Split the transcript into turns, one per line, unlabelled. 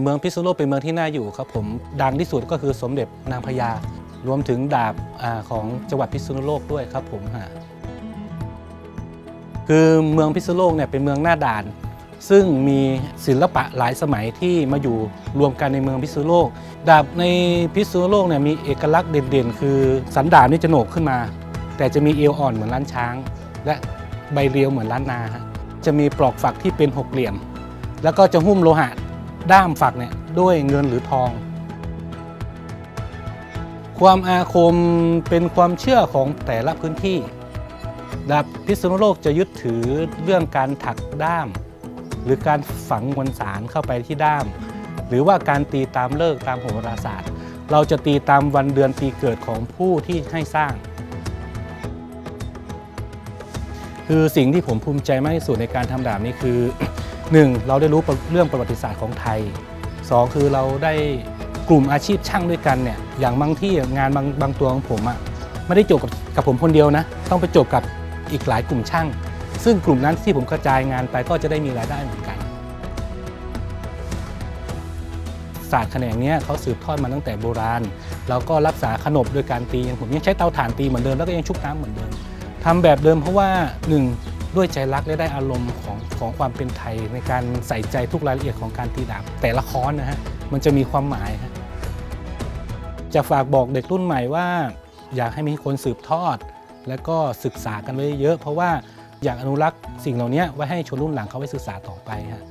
เมืองพิษณุโลกเป็นเมืองที่น่าอยู่ครับผมดังที่สุดก็คือสมเด็จนางพญารวมถึงดาบอของจังหวัดพิษณุโลกด้วยครับผมคือเมืองพิษณุโลกเนี่ยเป็นเมืองหน้าด่าน ซึ่งมีศิลปะหลายสมัยที่มาอยู่รวมกันในเมืองพิษณุโลก ดาบในพิษณุโลกเนี่ยมีเอกลักษณ์เด่นๆ คือสันดาบนี่จะโหนกขึ้นมา แต่จะมีเอวอ่อนเหมือนล้านช้าง และใบเรียวเหมือนล้านนา จะมีปลอกฝักที่เป็นหกเหลี่ยม แล้วก็จะหุ้มโลหะ ด้ามฝักเนี่ยด้วยเงินหรือทอง ความอาคมเป็นความเชื่อของแต่ละพื้นที่ดาบพิษณุโลกจะยึดถือเรื่องการถักด้าม หรือการฝังมวลสารเข้าไปที่ด้าม หรือว่าการตีตามเลิกตามโหราศาสตร์ เราจะตีตามวันเดือนปีเกิดของผู้ที่ให้สร้าง คือสิ่งที่ผมภูมิใจมากที่สุดในการทำดาบนี้คือ 1. เราได้รู้เรื่องประวัติศาสตร์ของไทย 2. คือเราได้กลุ่มอาชีพช่างด้วยกันเนี่ยอย่างบางที่งานบางบางตัวของผมอะไม่ได้จบกับกับผมคนเดียวนะ ต้องไปจบกับอีกหลายกลุ่มช่าง ซึ่งกลุ่มนั้นที่ผมกระจายงานไปก็จะได้มีรายได้เหมือนกัน ศาสตร์แขนงเนี้ยเขาสืบทอดมาตั้งแต่โบราณเราก็รักษาขนบโดยการตีอย่างผมยังใช้เตาถ่านตีเหมือนเดิมแล้วก็ยังชุบน้ำเหมือนเดิมทำแบบเดิมเพราะว่าหนึ่ง ด้วยใจรักและได้อารมณ์ของของความเป็นไทย ในการใส่ใจทุกรายละเอียดของการตีดาบแต่ละค้อนนะฮะมันจะมีความหมายฮะจะฝากบอกเด็กรุ่นใหม่ว่า อยากให้มีคนสืบทอด และก็ศึกษากันไว้เยอะ เพราะว่าอยากอนุรักษ์สิ่งเหล่านี้ไว้ให้ชนรุ่นหลังเขาไว้ศึกษาต่อไปฮะ